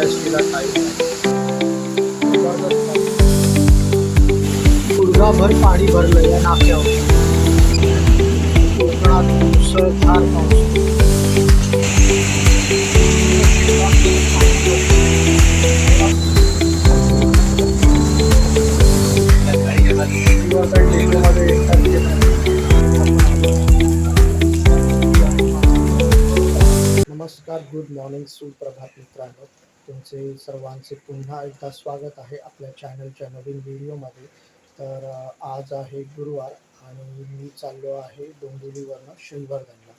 आपल्या एस टीला टाईम गुडघाभर पाणी भरलं या नाक्यावर कोकणात मुसळधार पाऊस शिवागड लेकमध्ये गुड मॉर्निंग सुप्रभात मित्रांनो. तुमचे सर्वांचे पुन्हा एकदा स्वागत आहे आपल्या चॅनलच्या नवीन व्हिडिओमध्ये. तर आज आहे गुरुवार आणि मी चाललो आहे डोंबिवलीवरनं श्रीवर्धनला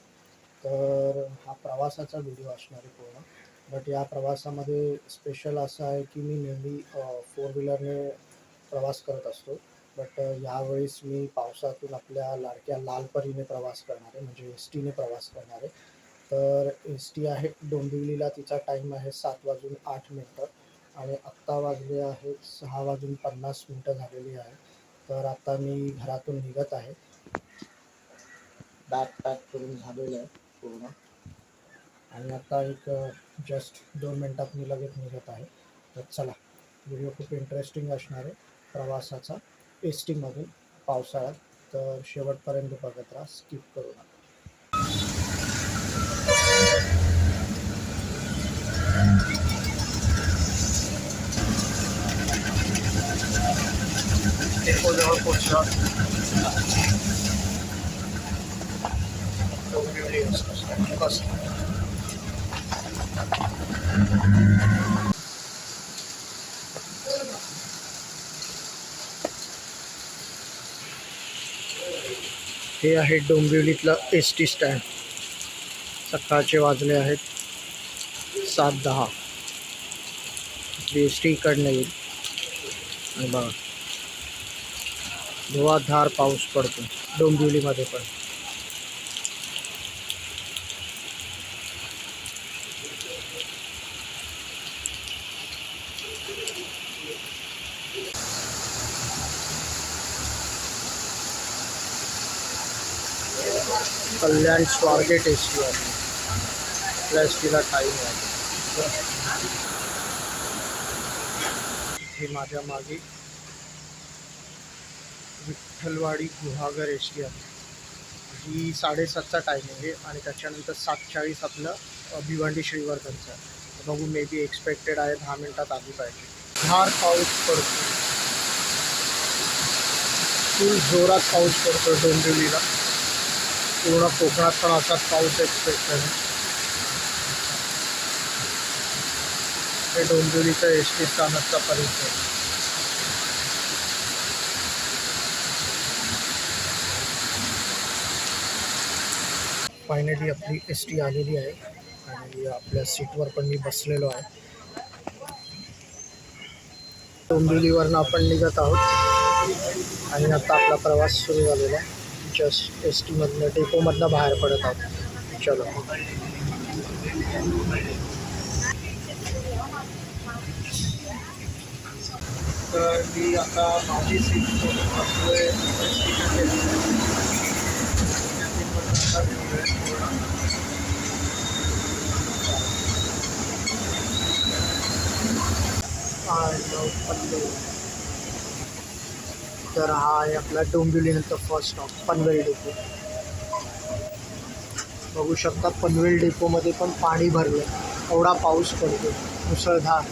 तर हा प्रवासाचा व्हिडिओ असणार आहे पूर्ण. बट या प्रवासामध्ये स्पेशल असं आहे की मी नेहमी फोर व्हीलरने प्रवास करत असतो. बट यावेळेस मी पावसातून आपल्या लाडक्या लालपरीने प्रवास करणार आहे. म्हणजे एस टीने प्रवास करणार आहे. तर एस टी आहे डोंबिवलीला तिचा टाईम आहे सात वाजून आठ मिनटं आणि आत्ता वाजले आहेत सहा वाजून पन्नास मिनटं झालेली आहे. तर आता मी घरातून निघत आहे. बॅग पॅक करून झालेलं आहे पूर्ण. आणि आता एक जस्ट दोन मिनटात मी लगेच निघत आहे. तर चला व्हिडिओ खूप इंटरेस्टिंग असणार आहे प्रवासाचा. एस टीमधून पावसाळ्यात. तर शेवटपर्यंत बघत राहा स्किप करू नका. हे आहे डोंबिवलीतलं एस टी स्टँड. सकाळचे वाजले आहेत सात दहा. एस टी इकडनं येईल. आणि बघा. धुवाधार पाऊस पडतो पण. कल्याण स्वारगेट एस टी आहे. आपल्या एस टीला टाईम आहे. इथे माझ्या मागे विठ्ठलवाडी गुहागर एस टी आहे ही साडेसातचा टायमिंग आहे आणि त्याच्यानंतर सात चाळीस आपलं भिवंडी श्रीवर्धनचं. बघू मे बी एक्सपेक्टेड आहे दहा मिनटात आली पाहिजे. धार पाऊस पडतो. फुल जोरात पाऊस पडतो डोंबिवलीला. पूर्ण कोकणात पण असाच पाऊस एक्सपेक्टेड आहे. हे डोंबिवलीचं एस टी स्थानकचा परिसर. फायनली आपली एस टी आलेली आहे. आणि आपल्या सीटवर पण मी बसलेलो आहे. डोंबिवलीवरनं आपण निघत आहोत. आणि आता आपला प्रवास सुरू झालेला आहे. जस्ट एस टीमधनं डेपोमधनं बाहेर पडत आहोत. चलो. तर मी आता माझी सीट तर हा आहे आपला डोंबिवलीनंतर फर्स्ट स्टॉप पनवेल डेपो बघू शकता पनवेल डेपोमध्ये पण पाणी भरलं एवढा पाऊस पडतो मुसळधार.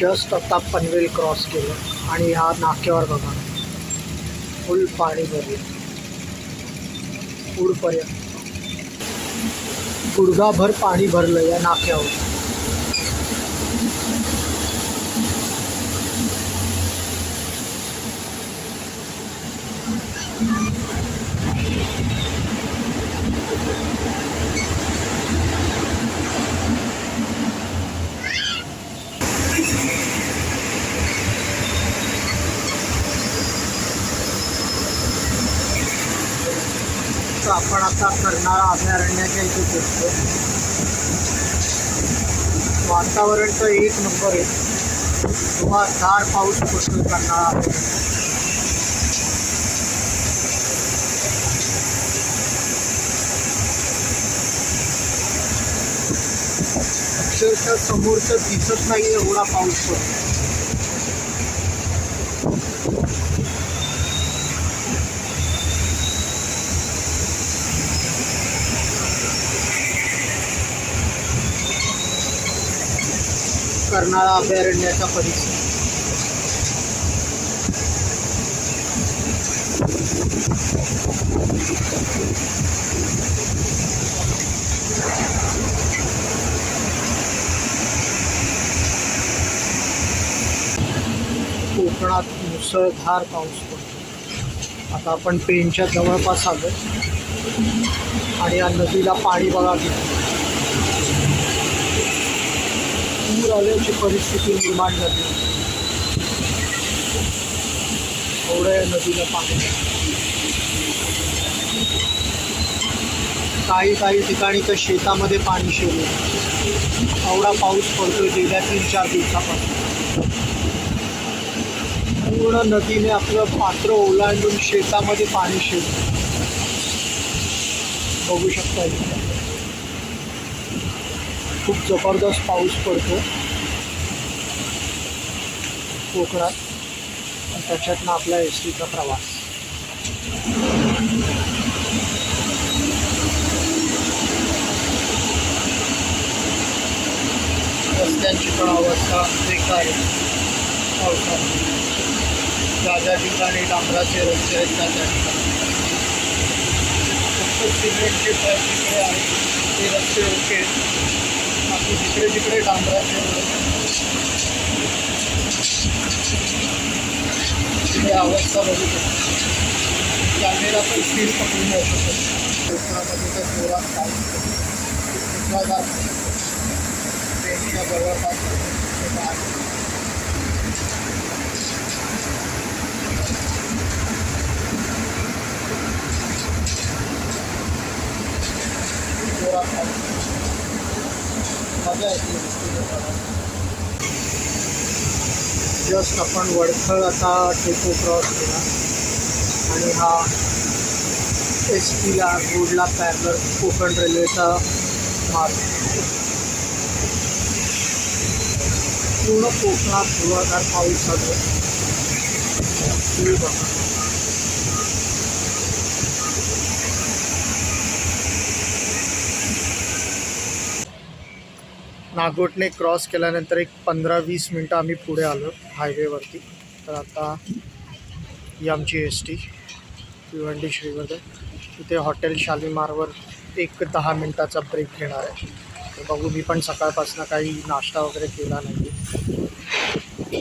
जस्ट आता पनवेल क्रॉस केलं आणि ह्या नाक्यावर बघा. फुल पाणी भरलं. पुढपर्यंत. गुडघाभर पाणी भरलं या नाक्यावर. आपण करणारा अभयारण्याच्या इथे पोहोचतो वातावरण तर एक नंबर आहे. किंवा धार पाऊस पडतो करणारा अभयारण्यात. अक्षरशः समोरचं दिसत नाही एवढा पाऊस पडतो कर्नाळा अभयारण्याचा परिसर कोकणात मुसळधार पाऊस पडतो. आता आपण पेनच्या जवळपास आलो आणि या नदीला पाणी बघा घेतलं पूर आल्याची परिस्थिती निर्माण झाली. एवढं या नदीला पाणी काही काही ठिकाणी तर शेतामध्ये पाणी शिरलं. एवढा पाऊस पडतोय गेल्या तीन चार दिवसापासून. पूर्ण नदीने आपलं पात्र ओलांडून शेतामध्ये पाणी शिरलं. बघू शकता खूप जबरदस्त पाऊस पडतो. कोकणात. आणि त्याच्यातनं आपला एस टीचा प्रवास. रस्त्यांची पण अवस्था बेकार आहे. पावसात ज्या ज्या ठिकाणी डांबराचे रस्ते आहेत त्या त्या ठिकाणी. फक्त सिमेंटचे ट्रॅक जिकडे आहेत ते रस्ते ओके. आहेत. बाकी जिकडे जिकडे डांबराचे अवस्था बघू शकतो कॅमेरा पण स्पीड पकडून जाऊ शकतो कोकणामध्ये तर जोरात पाऊस कुठला जात ट्रेनच्या जवळपास ते बाहेर. जोरात पाऊस मजा येते जस्ट आपण वडखळ आता टेपो क्रॉस केला. आणि हा एस टीला रोडला पॅरलर कोकण रेल्वेचा मार्ग. पूर्ण कोकणात धुवाधार पाऊस चालू बघा. नागोटने क्रॉस केल्यानंतर एक पंधरा वीस मिनटं आम्ही पुढे आलो हायवेवरती. तर आता ही आमची एस टी भिवंडी श्रीवर्धन. इथे हॉटेल शालिमारवर एक दहा मिनटाचा ब्रेक घेणार आहे. तर बघू मी पण सकाळपासून काही नाश्ता वगैरे केला नाही.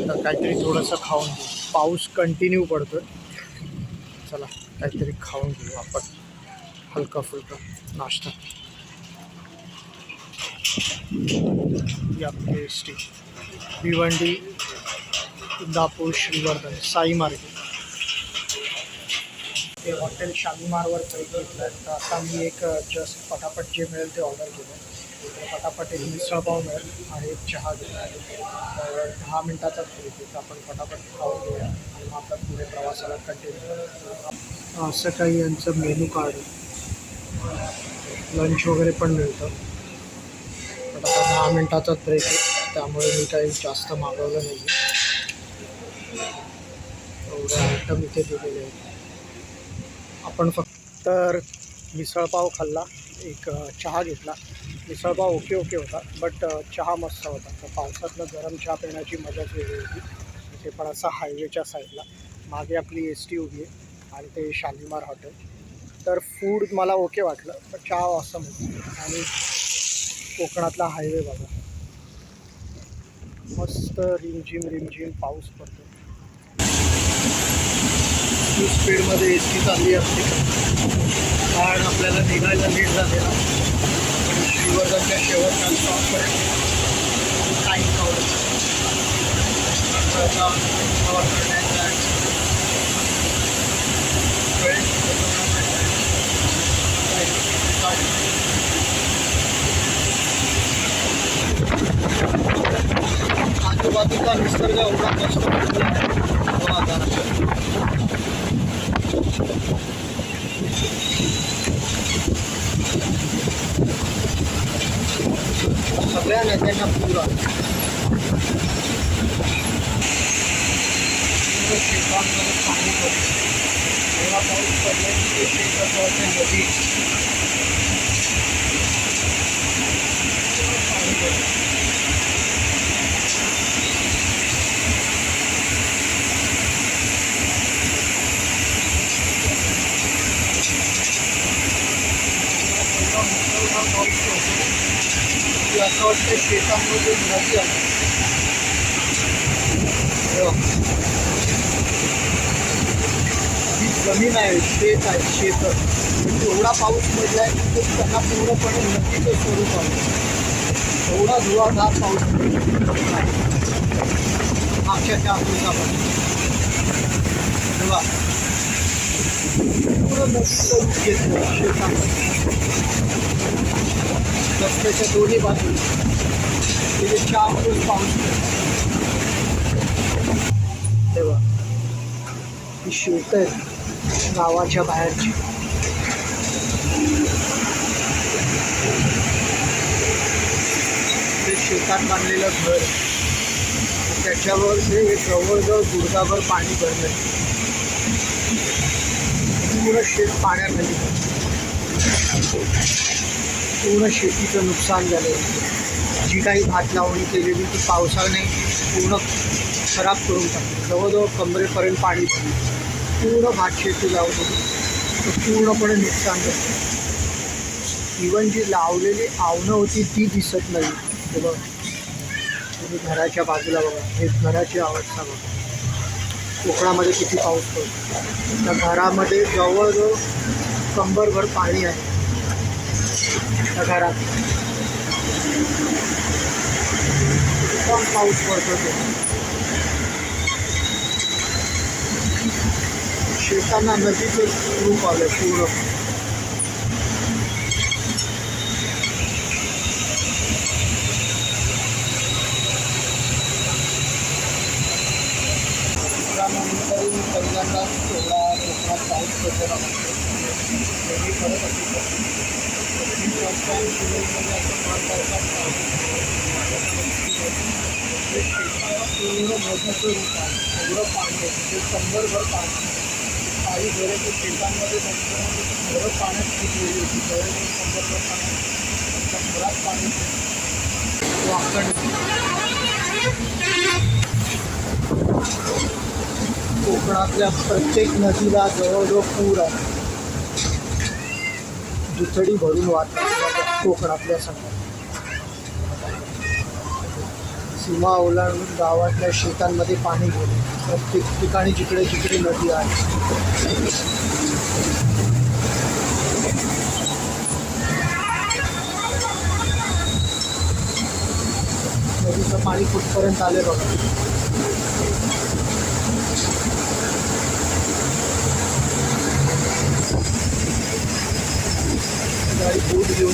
तर काहीतरी थोडंसं खाऊन घेऊ. पाऊस कंटिन्यू पडतो चला काहीतरी खाऊन घेऊ आपण. हलका फुलका नाश्ता. या P S T Bhiwandi Indapur Shrivardhan Sai market ते हॉटेल शालीमारवर घेतलं आहे. तर आता मी एक जस्ट पटापट जे मिळेल ते ऑर्डर केलं तर पटापट एक मिसळपाव मिळेल आणि एक चहा घेतला तर दहा मिनटाचा ब्रेक तर आपण पटापट खाऊन घेऊया आणि मग पुढे प्रवासाला कंटिन्यू असं काही यांचं मेनू कार्ड लंच वगैरे पण मिळतं. आता दहा मिनटाचा ब्रेक आहे. त्यामुळे मी काही जास्त मागवलं नाही एवढे आयटम इथे दिलेले आहेत. आपण फक्त तर मिसळपाव खाल्ला एक चहा घेतला. मिसळपाव ओके ओके होता बट चहा मस्त होता. तर पावसातनं गरम चहा पिण्याची मजाच वेगळी होती. ते पण असं हायवेच्या साईडला मागे आपली एस टी उभी आहे आणि ते शालिमार हॉटेल तर फूड मला ओके वाटलं पण चहा असं होतं. आणि कोकणातला हायवे बघा. मस्त रिमझिम रिमझिम पाऊस पडतो. स्पीडमध्ये एस टी चालली असते. कारण आपल्याला निघायला लेट झालेला आणि श्रीवर्धनच्या शेवटच्या स्टॉपपर्यंत टाईम कवर आता प्रवास करण्याचा आजूबाजूचा निसर्ग एवढा मस्त बनलेला आहे. सगळ्या नेत्यांना पूर आला पाणी पाऊस पडल्याची नदी पाणी पडलं एवढा मुसळधार पाऊस पडतो की असं वाटतं शेतामध्ये नदी आहे. ही जमीन आहे शेत आहे शेत. एवढा पाऊस पडलाय की ते त्यांना पूर्णपणे नदीचं स्वरूप आहे. एवढा धुवाधार पाऊस अक्षरशः मागच्या त्या पूर्ण नदीचं रूप घेतलं शेतामध्ये. रस्त्याच्या दोन्ही बाजू तिथे चार दिवस पाऊस तेव्हा ही शेत आहेत गावाच्या बाहेरची. ते शेतात बांधलेलं घर. त्याच्यावर ते जवळजवळ गुडघाभर पाणी भरलंय पूर्ण शेत पाण्याखाली. पूर्ण शेतीचं नुकसान झालं जी काही भात लावणी केलेली ती पावसाने पूर्ण खराब करून टाकली. जवळजवळ कमरेपर्यंत पाणी पडलं. पूर्ण भात शेती लावली तर पूर्णपणे नुकसान झालं. इवन जी लावलेली आवणं होती ती दिसत नाही. हे तुम्ही घराच्या बाजूला बघा. हे घराची अवस्था बघा. कोकणामध्ये किती पाऊस पडतो. त्या घरामध्ये जवळजवळ कंबरभर पाणी आहे. त्या घरात एकदम पाऊस पडतो ते शेतांना नदीचं रूप आलं पूर्ण त्यानंतर मी पहिल्यांदाच एवढा कोकणात पाऊस पडलेला नसतो नेहमी पडत असू शकतो मी फर्स्ट टाईम शिवूरमध्ये असं महत्त्वाचा पूर्ण रूप आहे एवढं पाणी आहे ते शंभरभर पाणी काही घरं ते शेतांमध्ये नसतं घरं पाण्यात शिकलेली होती जवळजवळ कंबरभर पाण्यात घरात पाणी वाकड कोकणातल्या प्रत्येक नदीला जवळजवळ पूर आहे. दुथडी भरून वाहतात कोकणातल्या संघात सीमा ओलांडून गावातल्या शेतांमध्ये पाणी गेले. प्रत्येक ठिकाणी जिकडे जिकडे नदी आहे. नदीचं पाणी कुठपर्यंत आले बघा. गाडी बोट घेऊन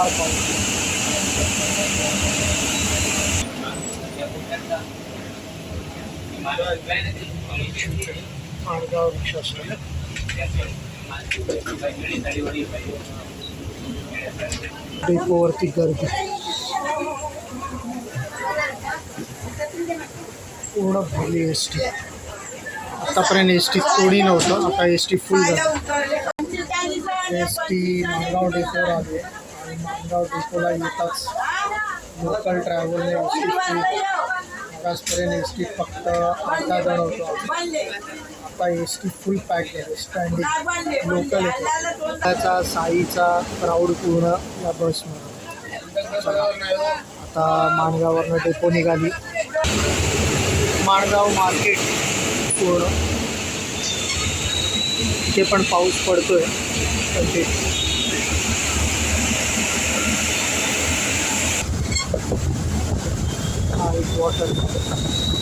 आपली झाड पाहू रिक्षा डेपोवरती गर्दी पूर्ण भरली एस टी आतापर्यंत एस टी कोणी नव्हतं आता एस टी फुल झाली. एस टी माणगाव डेपोवर आली. आहे आणि येताच local ट्रॅव्हलने S T full S T फक्त अर्धा जण होतो आता एस टी फुल पॅक आहे स्टँडिंग लोकल येतो त्याचा साईचा क्राऊड पूर्ण या बसमध्ये आता माणगाववरनं डेपो निघाली. माणगाव मार्केट पूर्ण. इथे पण पाऊस पडतोय. पण ते हा एक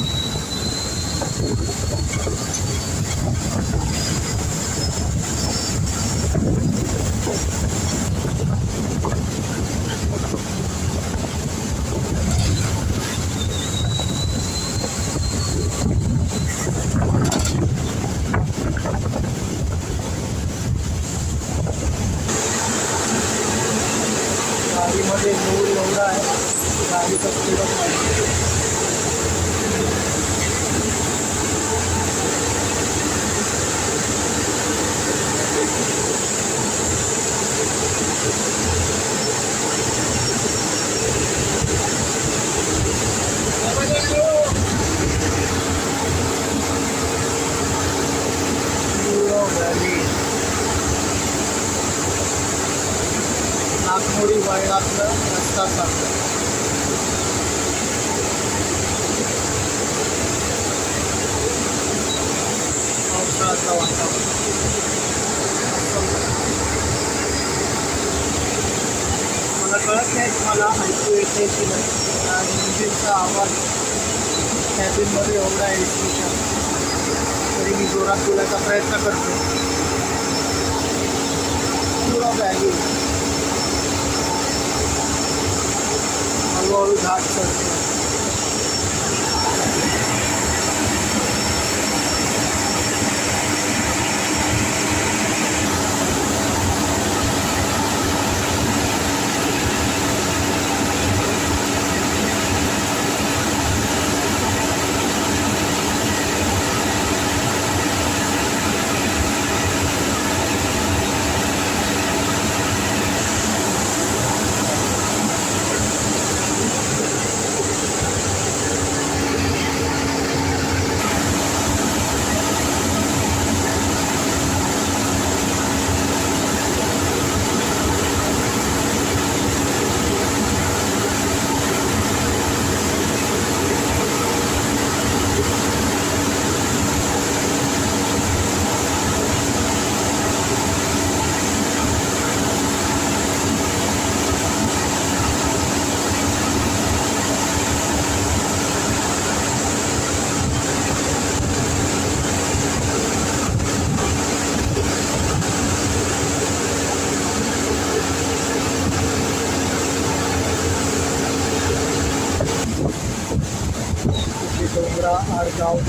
आपलं रस्ता चालतो. पावसाळ्याचं वातावरण. मला कळत नाही तुम्हाला ऐकू येते की नाही. आणि इंजिनचा आवाज कॅबिनमध्ये एवढा आहे एसीच्या तरी मी जोरात बोलायचा प्रयत्न करतो. पुरा व्हॅल्यू voll nackter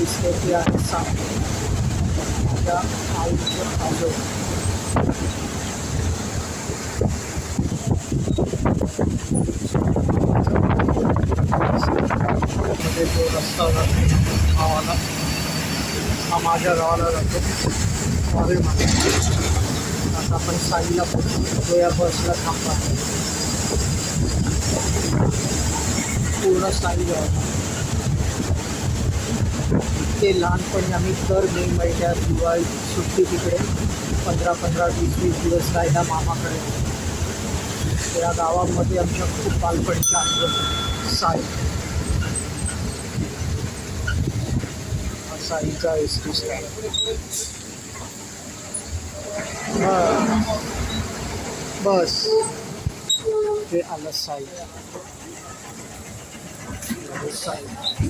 आडगाव दिसते ते आहे साम त्या आईचं आजो मध्ये जो रस्ता जातो गावाला हा माझ्या गावाला जातो वारे आता आपण साईला पोहोचलो या बसला थांबा पूर्ण साई गाव ते लहानपणी आम्ही. दर मे महिन्यात दिवाळी सुट्टी तिकडे. पंधरा पंधरा वीस वीस दिवस राहिला मामाकडे. त्या गावामध्ये आमच्या खूप बालपणीच्या आठवण साई. साईचा एस टी स्टँड बस. ते आलं साई. साई.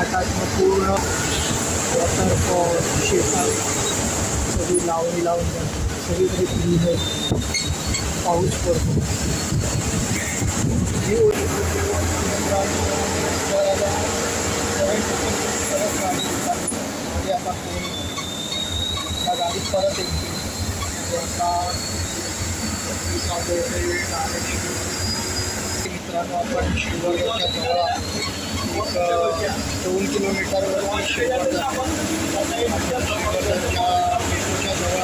घाटात मग पूर्ण वॉटरफॉल शेतात सगळी लावणी लावून जाते सगळीकडे ग्रीन आहे पाऊस पडतो. ही ओळख आता त्या गाडीत परत येते मित्रांनो आपण शिवगडच्या जवळ दोन किलोमीटर शिवगड जातो. मेट्रोच्या जवळ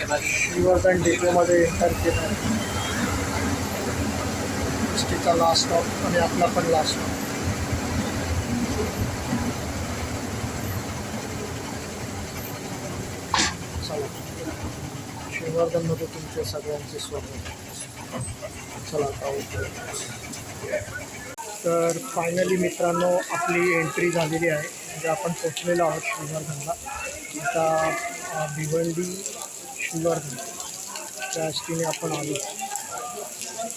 आता श्रीवर्धन डेपोमध्ये एंटर केलं एस टीचा लास्ट स्टॉप आणि आपला पण लास्ट स्टॉप चला श्रीवर्धनमध्ये तुमचे सगळ्यांचे स्वागत. चला आता तर फायनली मित्रांनो आपली एंट्री झालेली आहे. म्हणजे आपण पोचलेलो आहोत श्रीवर्धनला आता भिवंडी शिवर्धन त्या एसटीने आपण आलो.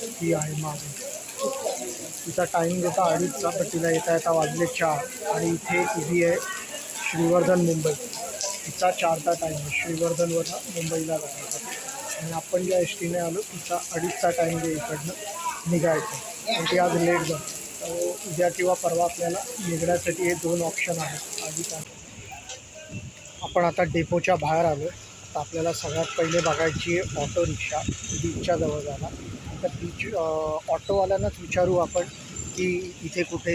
ती आहे मागे. तिचा टाईम देता अडीचचा पण तिला येता येता वाजले चार. आणि इथे उभी आहे श्रीवर्धन मुंबई. तिचा चारचा टाईम आहे. श्रीवर्धनवरनं मुंबईला जाण्यासाठी आणि आपण ज्या एस टीने आलो तिचा अडीचचा टाईम जे इकडनं निघायचं. आणि ती आज लेट जातो तर उद्या किंवा परवा आपल्याला निघण्यासाठी हे दोन ऑप्शन आहेत. आधी काय? आपण आता डेपोच्या बाहेर आलो तर आपल्याला सगळ्यात पहिले बघायची आहे ऑटो रिक्षा बीचच्या जवळ जाणार. तर बीच ऑटोवाल्यांनाच विचारू आपण की इथे कुठे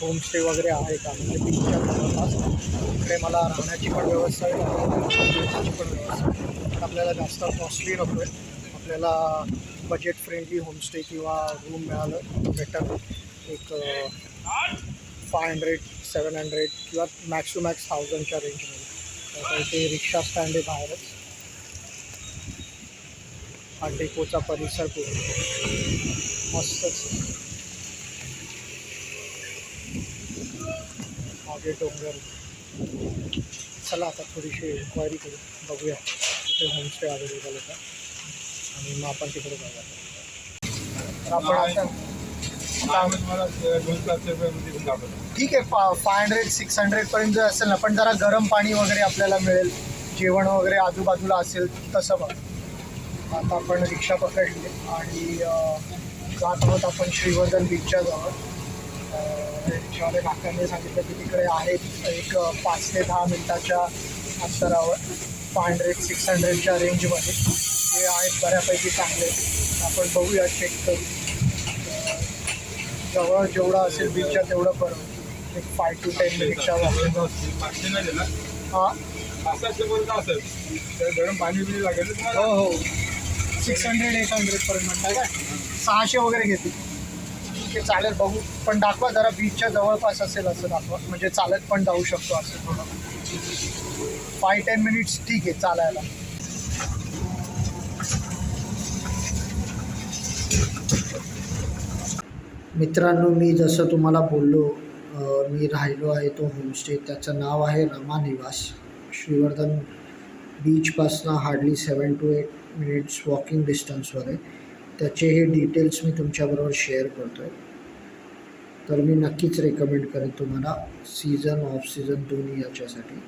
होमस्टे वगैरे आहे का? म्हणजे बीचच्या जवळपास इकडे मला राहण्याची पण व्यवस्था आहे. पण व्यवस्था आहे आपल्याला जास्त कॉस्टली नको आहे आपल्याला बजेट फ्रेंडली होमस्टे किंवा रूम मिळालं बेटर एक फाय हंड्रेड सेवन हंड्रेड किंवा मॅक्स टू मॅक्स थाउजंडच्या रेंजमध्ये तर ते रिक्षा स्टँड आहे बाहेरच. हा डेकोचा परिसर पूर्ण. मस्तच. मागे डोंगर. चला आता थोडीशी इन्क्वायरी करू. बघूया. तिथे होमस्टे अवेलेबल का आणि मग आपण तिकडे जाऊया. तर आपण आता ठीक आहे फा फाय हंड्रेड सिक्स हंड्रेडपर्यंत जर असेल ना पण जरा गरम पाणी वगैरे आपल्याला मिळेल. जेवण वगैरे आजूबाजूला असेल तसं बघ. आता आपण रिक्षा पकडली आणि जात आहोत आपण श्रीवर्धन बीचच्या जवळ. रिक्षावाले काकांनी सांगितलं की तिकडे आहेत एक पाच ते दहा मिनिटाच्या अंतरावर. फाय हंड्रेड सिक्स हंड्रेडच्या रेंजमध्ये जे आहेत बऱ्यापैकी चांगले. आपण बघूया चेक करू. जवळ जेवढं असेल बीचच्या तेवढं बरं एक फाय टू टेन मिनिटच्या वाजता हां? गरम पाणी बिणी लागेल ना हो? हो. सिक्स हंड्रेड एट हंड्रेडपर्यंत म्हणताय काय? सहाशे वगैरे घेतील. ठीक आहे चालेल. बघू. पण दाखवा जरा बीचच्या जवळपास असेल असं दाखवा. म्हणजे चालत पण जाऊ शकतो असं. थोडं फाय टेन मिनिट्स ठीक आहे चालायला. मित्रांनो मी जसं तुम्हाला बोललो मी राहिलो आहे तो होमस्टे त्याचं नाव आहे रमा निवास. Shrivardhan बीचपासनं hardly seven two eight minutes walking डिस्टन्सवर आहे. त्याचेही डिटेल्स मी तुमच्याबरोबर शेअर करतो आहे तर मी नक्कीच रेकमेंड करेन तुम्हाला सीझन ऑफ सीझन दोन्ही याच्यासाठी.